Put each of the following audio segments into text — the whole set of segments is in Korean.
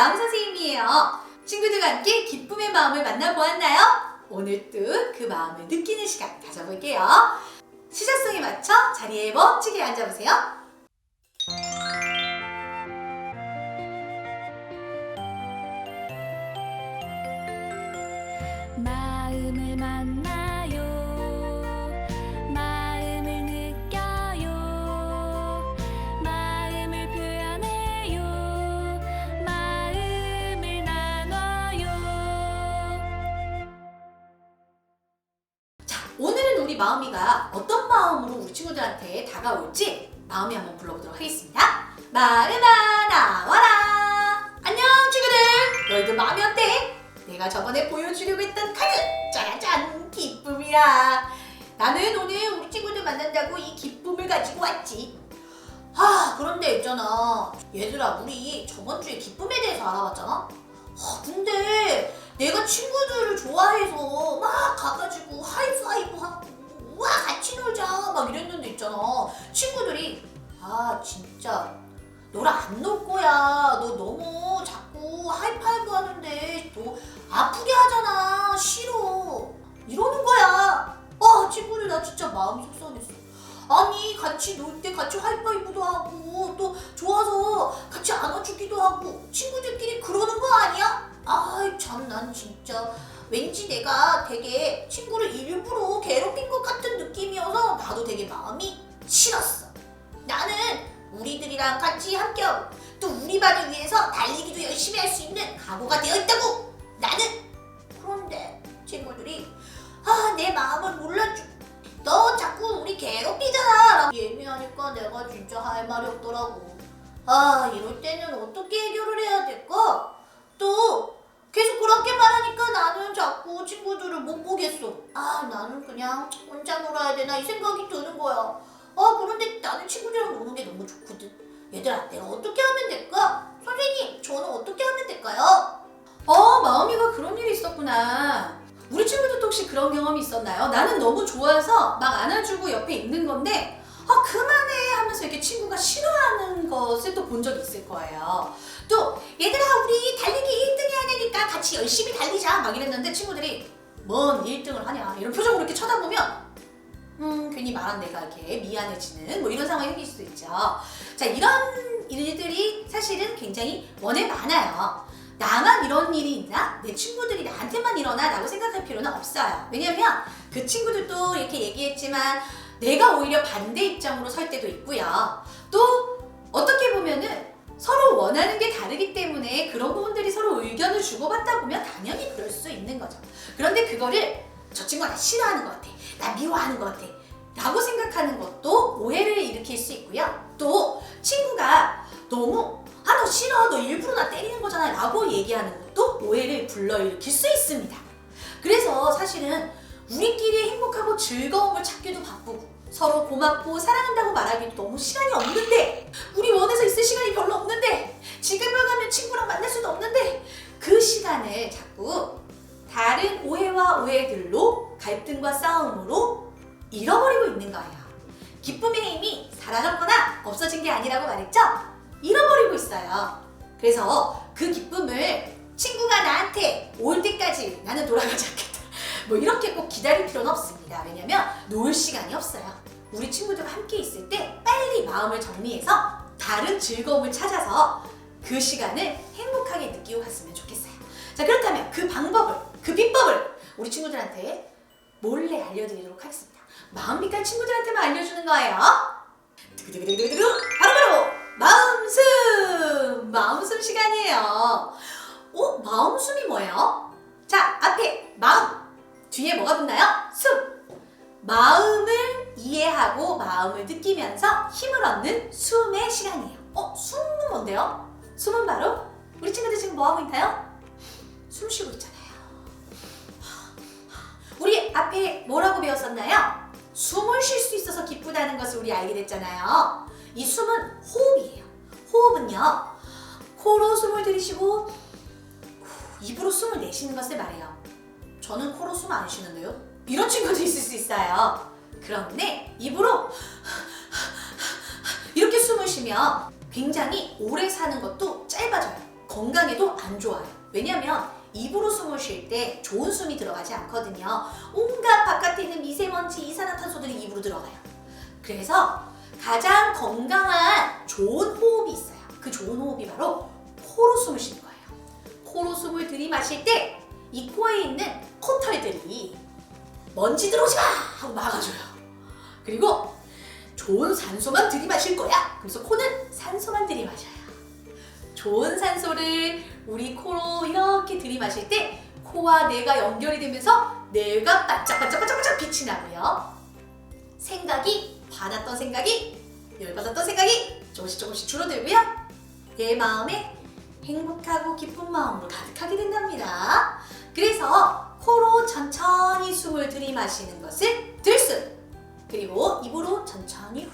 마음 선생님이에요. 친구들과 함께 기쁨의 마음을 만나보았나요? 오늘 또그 마음을 느끼는 시간 가져볼게요. 시작성에 맞춰 자리에 멋지게 앉아보세요. 마음을 만나 다가올지 마음이 한번 불러보도록 하겠습니다. 마음아 나와라. 안녕 친구들. 너희들 마음이 어때? 내가 저번에 보여주려고 했던 카드 짜라짠 기쁨이야. 나는 오늘 우리 친구들 만난다고 이 기쁨을 가지고 왔지. 아 그런데 있잖아 얘들아 우리 저번 주에 기쁨에 대해서 알아봤잖아. 아 근데 내가 친구들을 좋아해서 막 가가지고 하이파이브 하고 와 같이 놀자. 막 이랬는데 있잖아. 친구들이 아 진짜. 너랑 안 놀 거야. 너 너무 자꾸 하이파이브 하는데 너 아프게 하잖아. 싫어. 이러는 거야. 아 친구들 나 진짜 마음이 속상했어. 아니 같이 놀 때 같이 하이파이브도 하고 나는 그냥 혼자 놀아야 되나 이 생각이 드는 거야. 아, 그런데 나는 친구들이랑 노는 게 너무 좋거든. 얘들아, 내가 어떻게 하면 될까? 선생님, 저는 어떻게 하면 될까요? 어, 마음이가 그런 일이 있었구나. 우리 친구들도 혹시 그런 경험이 있었나요? 나는 너무 좋아서 막 안아주고 옆에 있는 건데, 아, 그만해 하면서 이렇게 친구가 싫어하는 것을 또 본 적이 있을 거예요. 또 얘들아 우리 달리기 1등 해야 되니까 같이 열심히 달리자 막 이랬는데 친구들이 뭔 1등을 하냐 이런 표정으로 이렇게 쳐다보면 음 괜히 말한 내가 이렇게 미안해지는 뭐 이런 상황이 생길 수도 있죠 자 이런 일들이 사실은 굉장히 원에 많아요 나만 이런 일이 있나? 내 친구들이 나한테만 일어나? 라고 생각할 필요는 없어요 왜냐면 그 친구들도 이렇게 얘기했지만 내가 오히려 반대 입장으로 설 때도 있고요 또 어떻게 보면은 서로 원하는 게 다르기 때문에 그런 부분들이 서로 의견을 주고받다 보면 당연히 그럴 수 있는 거죠. 그런데 그거를 저 친구가 나 싫어하는 것 같아. 나 미워하는 것 같아. 라고 생각하는 것도 오해를 일으킬 수 있고요. 또 친구가 너무 아 너 싫어 너 일부러 나 때리는 거잖아 라고 얘기하는 것도 오해를 불러일으킬 수 있습니다. 그래서 사실은 우리끼리 행복하고 즐거움을 찾기도 바쁘고 서로 고맙고 사랑한다고 말하기도 너무 시간이 없는데 우리 원에서 있을 시간이 별로 없는데 지금을 가면 친구랑 만날 수도 없는데 그 시간을 자꾸 다른 오해와 오해들로 갈등과 싸움으로 잃어버리고 있는 거예요. 기쁨의 힘이 사라졌거나 없어진 게 아니라고 말했죠? 잃어버리고 있어요. 그래서 그 기쁨을 친구가 나한테 올 때까지 나는 돌아가지 않겠다. 뭐 이렇게 꼭 기다릴 필요는 없습니다. 왜냐면 놀 시간이 없어요. 우리 친구들과 함께 있을 때 빨리 마음을 정리해서 다른 즐거움을 찾아서 그 시간을 행복하게 느끼고 갔으면 좋겠어요. 자, 그렇다면 그 방법을, 그 비법을 우리 친구들한테 몰래 알려드리도록 하겠습니다. 마음비간 친구들한테만 알려주는 거예요. 두구두구두구두구 바로바로 마음숨! 마음숨 시간이에요. 어? 마음숨이 뭐예요? 자, 앞에 마음, 뒤에 뭐가 붙나요? 숨! 이해 하고 마음을 느끼면서 힘을 얻는 숨의 시간이에요. 어? 숨은 뭔데요? 숨은 바로 우리 친구들 지금 뭐 하고 있나요? 숨 쉬고 있잖아요. 우리 앞에 뭐라고 배웠었나요? 숨을 쉴 수 있어서 기쁘다는 것을 우리 알게 됐잖아요. 이 숨은 호흡이에요. 호흡은요. 코로 숨을 들이쉬고 후, 입으로 숨을 내쉬는 것을 말해요. 저는 코로 숨 안 쉬는데요. 이런 친구도 있을 수 있어요. 그런데 입으로 이렇게 숨을 쉬면 굉장히 오래 사는 것도 짧아져요. 건강에도 안 좋아요. 왜냐면 입으로 숨을 쉴 때 좋은 숨이 들어가지 않거든요. 온갖 바깥에 있는 미세먼지, 이산화탄소들이 입으로 들어가요. 그래서 가장 건강한 좋은 호흡이 있어요. 그 좋은 호흡이 바로 코로 숨을 쉬는 거예요. 코로 숨을 들이마실 때 이 코에 있는 코털들이 먼지 들어오지 마! 하고 막아줘요. 그리고 좋은 산소만 들이마실 거야. 그래서 코는 산소만 들이마셔요. 좋은 산소를 우리 코로 이렇게 들이마실 때 코와 뇌가 연결이 되면서 뇌가 반짝반짝반짝반짝 빛이 나고요. 생각이 화났던 생각이 열받았던 생각이 조금씩 조금씩 줄어들고요. 내 마음에 행복하고 기쁜 마음으로 가득하게 된답니다. 그래서 코로 천천히 숨을 들이마시는 것을 들숨 그리고 입으로 천천히 후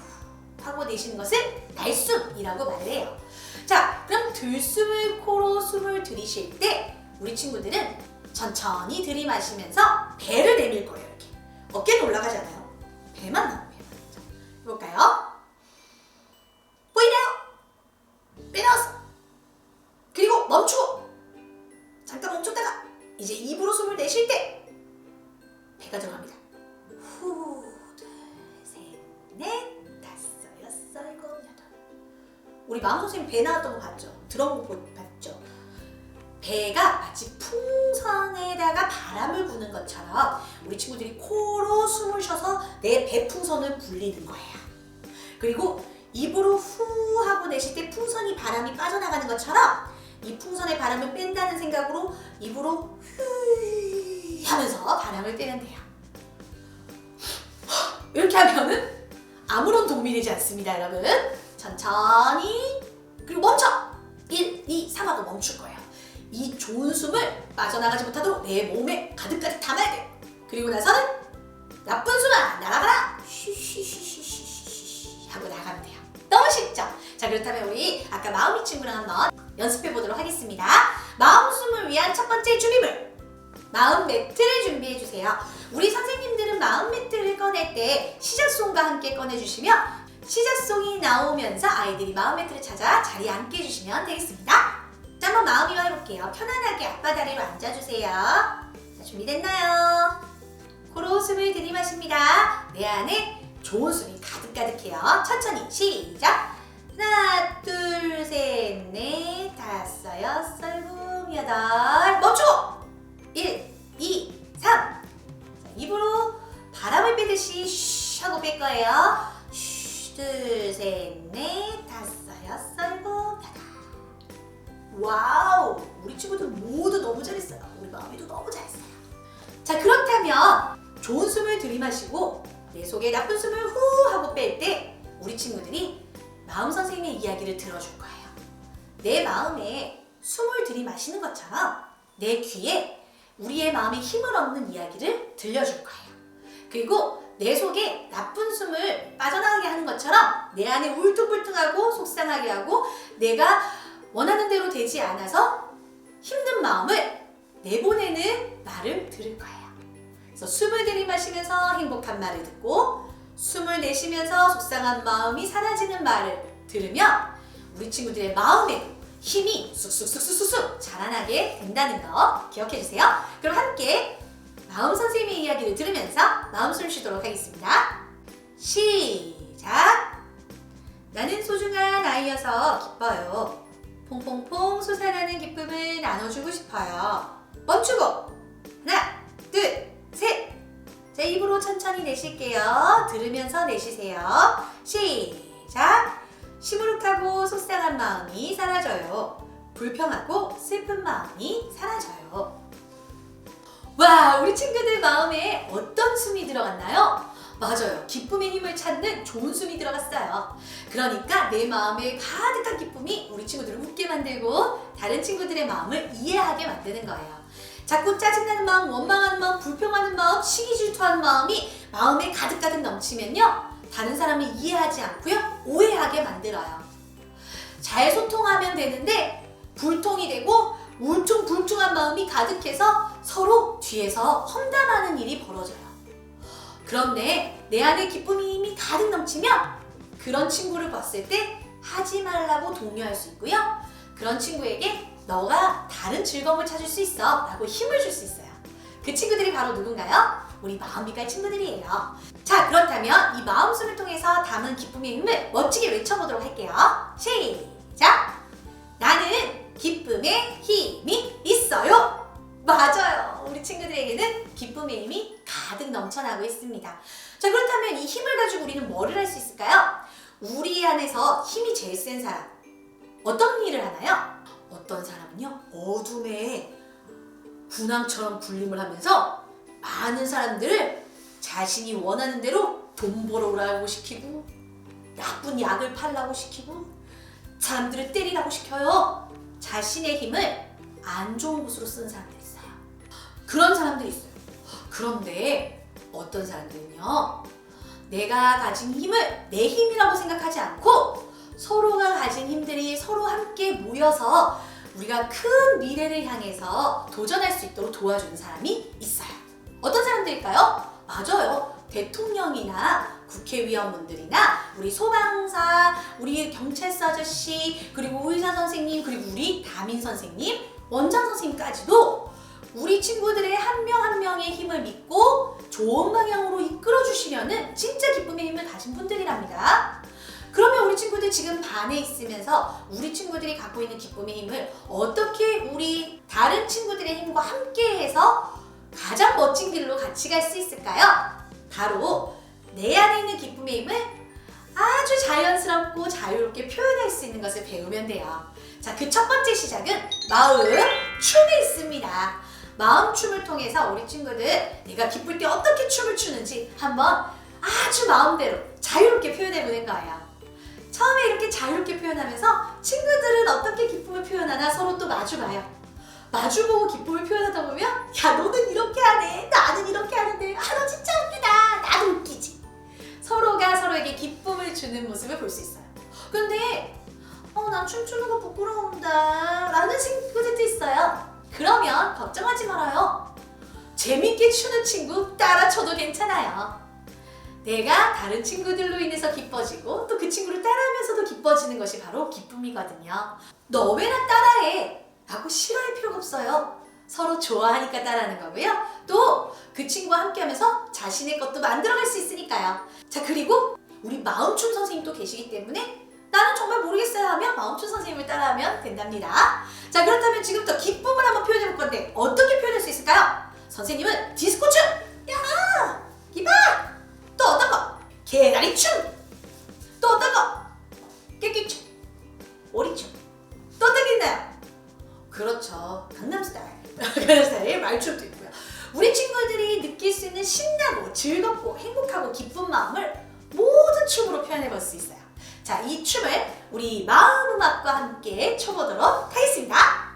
하고 내쉬는 것을 날숨이라고 말을 해요. 자, 그럼 들숨을 코로 숨을 들이쉴 때 우리 친구들은 천천히 들이마시면서 배를 내밀 거예요. 이렇게 어깨는 올라가잖아요. 배만 나오면 자, 해볼까요? 들어보고 보- 봤죠? 배가 마치 풍선에다가 바람을 부는 것처럼 우리 친구들이 코로 숨을 쉬어서 내 배 풍선을 불리는 거예요. 그리고 입으로 후 하고 내쉴 때 풍선이 바람이 빠져나가는 것처럼 이 풍선의 바람을 뺀다는 생각으로 입으로 후 하면서 바람을 빼면 돼요. 이렇게 하면은 아무런 도움이 되지 않습니다, 여러분. 천천히 그리고 멈춰. 1, 2, 3 하고 멈출 거예요. 이 좋은 숨을 빠져나가지 못하도록 내 몸에 가득가득 담아야 돼요. 그리고 나서는 나쁜 숨아 날아가라. 하고 나가면 돼요. 너무 쉽죠? 자 그렇다면 우리 아까 마음이 친구랑 한번 연습해 보도록 하겠습니다. 마음 숨을 위한 첫 번째 준비물. 마음 매트를 준비해 주세요. 우리 선생님들은 마음 매트를 꺼낼 때 시작송과 함께 꺼내주시면 시작송이 나오면서 아이들이 마음 매트를 찾아 자리에 앉게 해주시면 되겠습니다. 자, 한번 마음이와 해볼게요. 편안하게 앞바다리로 앉아주세요. 자, 준비됐나요? 코로 숨을 들이마십니다. 내 안에 좋은 숨이 가득가득해요. 천천히 시작! 하나, 둘, 셋, 넷, 다섯, 여섯, 일곱, 여덟 힘을 얻는 이야기를 들려줄 거예요. 그리고 내 속에 나쁜 숨을 빠져나가게 하는 것처럼 내 안에 울퉁불퉁하고 속상하게 하고 내가 원하는 대로 되지 않아서 힘든 마음을 내보내는 말을 들을 거예요. 그래서 숨을 들이마시면서 행복한 말을 듣고 숨을 내쉬면서 속상한 마음이 사라지는 말을 들으면 우리 친구들의 마음에 힘이 쑥쑥쑥쑥쑥 자라나게 된다는 거 기억해 주세요. 그럼 함께 마음 선생님의 이야기를 들으면서 마음 숨 쉬도록 하겠습니다. 시작! 나는 소중한 아이여서 기뻐요. 퐁퐁퐁 솟아나는 기쁨을 나눠주고 싶어요. 멈추고 하나, 둘, 셋. 자 입으로 천천히 내쉴게요. 들으면서 내쉬세요. 시작. 시무룩하고 속상한 마음이 사라져요. 불평하고 슬픈 마음이 사라져요. 와, 우리 친구들 마음에 어떤 숨이 들어갔나요? 맞아요. 기쁨의 힘을 찾는 좋은 숨이 들어갔어요. 그러니까 내 마음에 가득한 기쁨이 우리 친구들을 웃게 만들고 다른 친구들의 마음을 이해하게 만드는 거예요. 자꾸 짜증나는 마음, 원망하는 마음, 불평하는 마음, 시기 질투하는 마음이 마음에 가득가득 넘치면요. 다른 사람을 이해하지 않고요. 오해하게 만들어요. 잘 소통하면 되는데 불통이 되고 울퉁불퉁한 마음이 가득해서 서로 뒤에서 험담하는 일이 벌어져요. 그런데 내 안에 기쁨이 이미 가득 넘치면 그런 친구를 봤을 때 하지 말라고 독려할 수 있고요. 그런 친구에게 너가 다른 즐거움을 찾을 수 있어 라고 힘을 줄 수 있어요. 그 친구들이 바로 누군가요? 우리 마음빛깔 친구들이에요. 자, 그렇다면 이 마음숨을 통해서 담은 기쁨의 힘을 멋지게 외쳐보도록 할게요. 시작! 나는 기쁨의 힘이 있어요. 맞아요. 우리 친구들에게는 기쁨의 힘이 가득 넘쳐나고 있습니다. 자, 그렇다면 이 힘을 가지고 우리는 뭐를 할 수 있을까요? 우리 안에서 힘이 제일 센 사람. 어떤 일을 하나요? 어떤 사람은요, 어둠에 군왕처럼 군림을 하면서 많은 사람들을 자신이 원하는 대로 돈 벌어 오라고 시키고, 나쁜 약을 팔라고 시키고, 사람들을 때리라고 시켜요. 자신의 힘을 안 좋은 곳으로 쓰는 사람들이 있어요. 그런 사람들이 있어요. 그런데 어떤 사람들은요, 내가 가진 힘을 내 힘이라고 생각하지 않고 서로가 가진 힘들이 서로 함께 모여서 우리가 큰 미래를 향해서 도전할 수 있도록 도와주는 사람이 있어요. 어떤 사람들일까요? 맞아요. 대통령이나 국회의원분들이나 우리 소방사, 우리 경찰서 아저씨, 그리고 의사 선생님, 그리고 우리 담임 선생님, 원장 선생님까지도 우리 친구들의 한 명 한 명의 힘을 믿고 좋은 방향으로 이끌어 주시려는 진짜 기쁨의 힘을 가진 분들이랍니다. 그러면 우리 친구들 지금 반에 있으면서 우리 친구들이 갖고 있는 기쁨의 힘을 어떻게 우리 다른 친구들의 힘과 함께해서 가장 멋진 길로 같이 갈 수 있을까요? 바로 내 안에 있는 기쁨의 힘을 아주 자연스럽고 자유롭게 표현할 수 있는 것을 배우면 돼요. 자, 그 첫 번째 시작은 마음 춤이 있습니다. 마음 춤을 통해서 우리 친구들 내가 기쁠 때 어떻게 춤을 추는지 한번 아주 마음대로 자유롭게 표현해 보는 거예요. 처음에 이렇게 자유롭게 표현하면서 친구들은 어떻게 기쁨을 표현하나 서로 또 마주봐요. 마주보고 기쁨을 표현하다 보면 야 너는 이렇게 하네. 나는 이렇게 하는데. 아 너 진짜 웃기다. 나도 웃기지. 서로가 서로에게 기쁨을 주는 모습을 볼 수 있어요. 근데 어난 춤추는 거 부끄러운다. 라는 친구들도 있어요. 그러면 걱정하지 말아요. 재밌게 추는 친구 따라 춰도 괜찮아요 내가 다른 친구들로 인해서 기뻐지고 또 그 친구를 따라하면서도 기뻐지는 것이 바로 기쁨이거든요 너 왜 나 따라해 라고 싫어할 필요가 없어요. 서로 좋아하니까 따라하는 거고요. 또 그 친구와 함께 하면서 자신의 것도 만들어갈 수 있으니까요. 자, 그리고 우리 마음춤 선생님도 계시기 때문에 나는 정말 모르겠어요 하면 마음춤 선생님을 따라하면 된답니다. 자, 그렇다면 지금부터 기쁨을 한번 표현해 볼 건데 어떻게 표현할 수 있을까요? 선생님은 디스코춤! 야! 이봐! 또 어떤 거? 개다리춤! 또 어떤 거? 깨끼춤! 오리춤! 또 어떤 게 있나요? 그렇죠. 강남 스타일. 그런 스타일 말춤도 있고요. 우리 친구들이 느낄 수 있는 신나고 즐겁고 행복하고 기쁜 마음을 모든 춤으로 표현해 볼 수 있어요. 자, 이 춤을 우리 마음 음악과 함께 춰보도록 하겠습니다.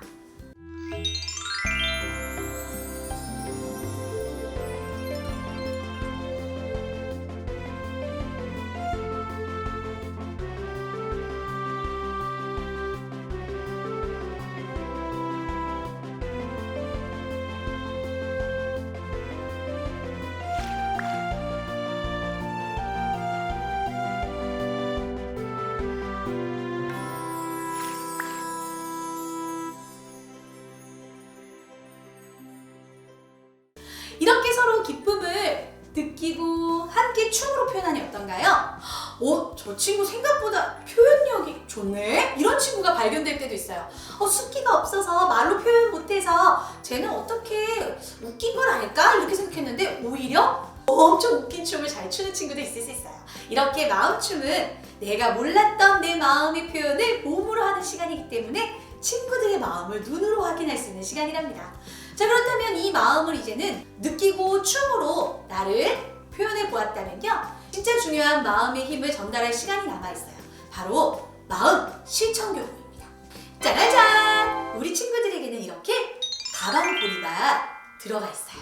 저 친구 생각보다 표현력이 좋네? 이런 친구가 발견될 때도 있어요. 어, 숫기가 없어서 말로 표현 못해서 쟤는 어떻게 웃긴 걸 알까? 이렇게 생각했는데 오히려 엄청 웃긴 춤을 잘 추는 친구도 있을 수 있어요. 이렇게 마음춤은 내가 몰랐던 내 마음의 표현을 몸으로 하는 시간이기 때문에 친구들의 마음을 눈으로 확인할 수 있는 시간이랍니다. 자 그렇다면 이 마음을 이제는 느끼고 춤으로 나를 표현해 보았다면요 진짜 중요한 마음의 힘을 전달할 시간이 남아 있어요. 바로 마음 실천 교육입니다. 짜라잔! 우리 친구들에게는 이렇게 가방 고리가 들어가 있어요.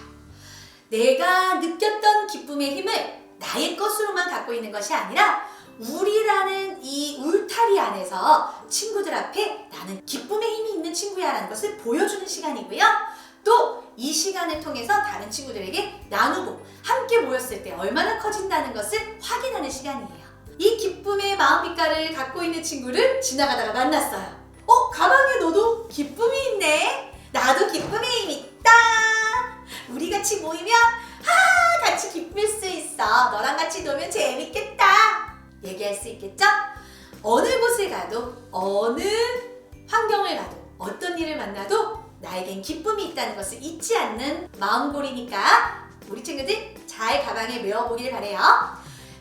내가 느꼈던 기쁨의 힘을 나의 것으로만 갖고 있는 것이 아니라 우리라는 이 울타리 안에서 친구들 앞에 나는 기쁨의 힘이 있는 친구야 라는 것을 보여주는 시간이고요. 또 이 시간을 통해서 다른 친구들에게 나누고 함께 모였을 때 얼마나 커진다는 것을 확인하는 시간이에요. 이 기쁨의 마음 빛깔을 갖고 있는 친구를 지나가다가 만났어요. 어? 가방에 기쁨이 있네. 나도 기쁨의 힘 있다. 우리 같이 모이면 아 같이 기쁠 수 있어. 너랑 같이 놀면 재밌겠다. 얘기할 수 있겠죠? 어느 곳에 가도 어느 환경을 가도 어떤 일을 만나도 나에겐 기쁨이 있다는 것을 잊지 않는 마음고리니까 우리 친구들 잘 가방에 메어보길 바래요.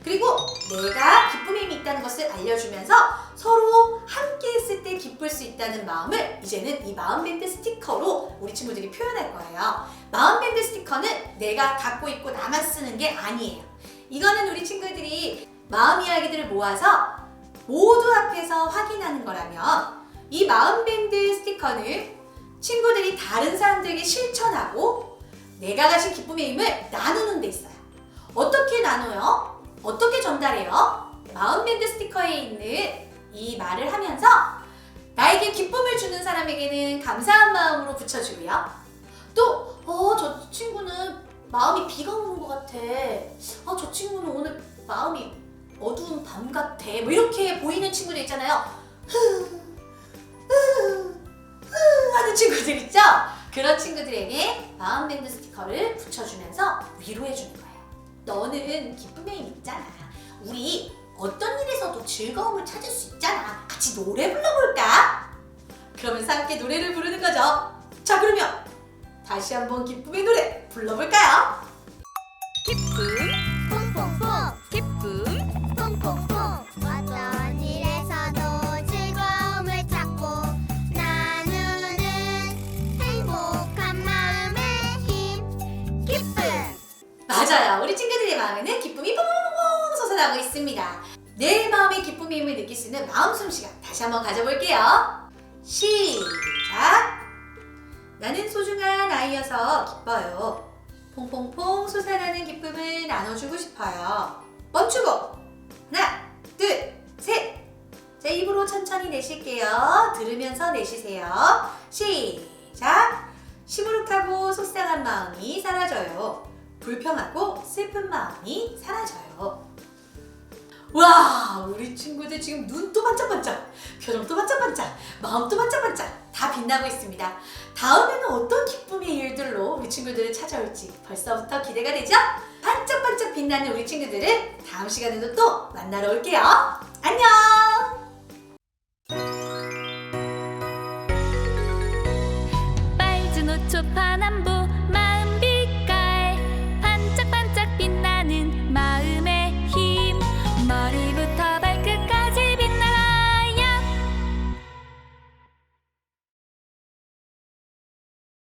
그리고 내가 기쁨의 힘이 있다는 것을 알려주면서 서로 함께 했을 때 기쁠 수 있다는 마음을 이제는 이 마음밴드 스티커로 우리 친구들이 표현할 거예요. 마음밴드 스티커는 내가 갖고 있고 나만 쓰는 게 아니에요. 이거는 우리 친구들이 마음 이야기들을 모아서 모두 앞에서 확인하는 거라면 이 마음밴드 스티커는 친구들이 다른 사람들에게 실천하고 내가 가진 기쁨의 힘을 나누는 데 있어요. 어떻게 나눠요? 어떻게 전달해요? 마음밴드 스티커에 있는 이 말을 하면서 나에게 기쁨을 주는 사람에게는 감사한 마음으로 붙여주고요. 또, 어, 저 친구는 마음이 비가 오는 것 같아. 어, 저 친구는 오늘 마음이 어두운 밤 같아. 뭐 이렇게 보이는 친구들 있잖아요. 하는 친구들 있죠? 그런 친구들에게 마음밴드 스티커를 붙여주면서 위로해주는 거예요. 너는 기쁨의 힘 있잖아. 우리 어떤 일에서도 즐거움을 찾을 수 있잖아. 같이 노래 불러볼까? 그러면서 함께 노래를 부르는 거죠. 자, 그러면 다시 한번 기쁨의 노래 불러볼까요? 맞아요. 우리 친구들의 마음에는 기쁨이 뽕뽕뽕 솟아나고 있습니다. 내 마음의 기쁨의 힘을 느낄 수 있는 마음 숨 시간 다시 한번 가져볼게요. 시작! 나는 소중한 아이여서 기뻐요. 퐁퐁퐁 솟아나는 기쁨을 나눠주고 싶어요. 멈추고 하나, 둘, 셋. 자 입으로 천천히 내쉴게요. 들으면서 내쉬세요. 시작. 시무룩하고 속상한 마음이 사라져요. 불평하고 슬픈 마음이 사라져요. 와, 우리 친구들 지금 눈도 반짝반짝, 표정도 반짝반짝, 마음도 반짝반짝 다 빛나고 있습니다. 다음에는 어떤 기쁨의 일들로 우리 친구들을 찾아올지 벌써부터 기대가 되죠? 반짝반짝 빛나는 우리 친구들을 다음 시간에도 또 만나러 올게요.